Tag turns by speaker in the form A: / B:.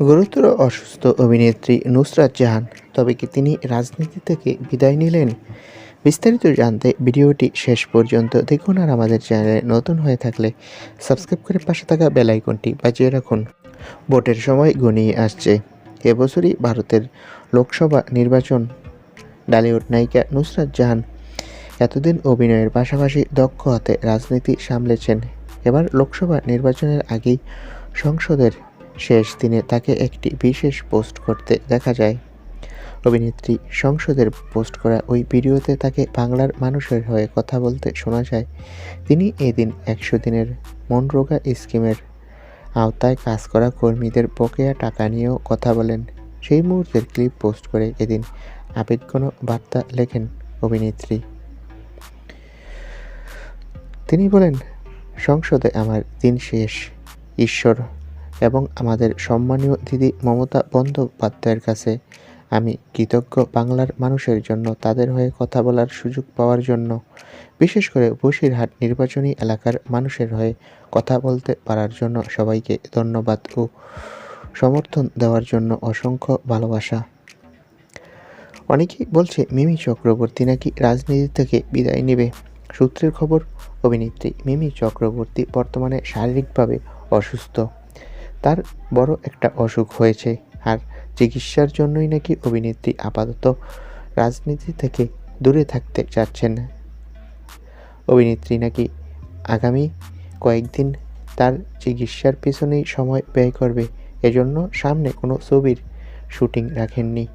A: গুরুতর অসুস্থ অভিনেত্রী নুসরাত জাহান তবে কি তিনি রাজনীতি থেকে বিদায় নিলেন? বিস্তারিত জানতে ভিডিওটি শেষ পর্যন্ত দেখুন আর আমাদের চ্যানেলে নতুন হয়ে থাকলে সাবস্ক্রাইব করে পাশে থাকা বেল আইকনটি বাজিয়ে রাখুন। ভোটের সময় ঘনিয়ে আসছে। এবছরই ভারতের লোকসভা নির্বাচন। ডালিউড নায়িকা নুসরাত জাহান এতদিন অভিনয়ের পাশাপাশি দক্ষ হাতে রাজনীতি সামলেছেন। এবার লোকসভা নির্বাচনের আগেই সংসদের শেষ দিনে তাকে একটি বিশেষ পোস্ট করতে দেখা যায়। অভিনেত্রী সংসদের পোস্ট করা ওই ভিডিওতে তাকে বাংলার মানুষের হয়ে কথা বলতে শোনা যায়। তিনি এদিন একশো দিনের মনরোগা স্কিমের আওতায় কাজ করা কর্মীদের বকেয়া টাকা নিয়েও কথা বলেন। সেই মুহূর্তের ক্লিপ পোস্ট করে এদিন আবেগঘন বার্তা লেখেন অভিনেত্রী। তিনি বলেন, সংসদে আমার দিন শেষ। ঈশ্বর এবং আমাদের সম্মানীয় দিদি মমতা বন্দ্যোপাধ্যায়ের কাছে আমি কৃতজ্ঞ বাংলার মানুষের জন্য, তাদের হয়ে কথা বলার সুযোগ পাওয়ার জন্য, বিশেষ করে বসিরহাট নির্বাচনী এলাকার মানুষের হয়ে কথা বলতে পারার জন্য সবাইকে ধন্যবাদ ও সমর্থন দেওয়ার জন্য অসংখ্য ভালোবাসা। অনেকেই বলছে, মিমি চক্রবর্তী নাকি রাজনীতি থেকে বিদায় নেবে? সূত্রের খবর, অভিনেত্রী মিমি চক্রবর্তী বর্তমানে শারীরিকভাবে অসুস্থ। তার বড় একটা অসুখ হয়েছে আর চিকিৎসার জন্যই নাকি অভিনেত্রী আপাতত রাজনীতি থেকে দূরে থাকতে চাচ্ছেন। অভিনেত্রী নাকি আগামী কয়েকদিন তার চিকিৎসার পিছনেই সময় ব্যয় করবে, এজন্য সামনে কোনো ছবির শুটিং রাখেননি।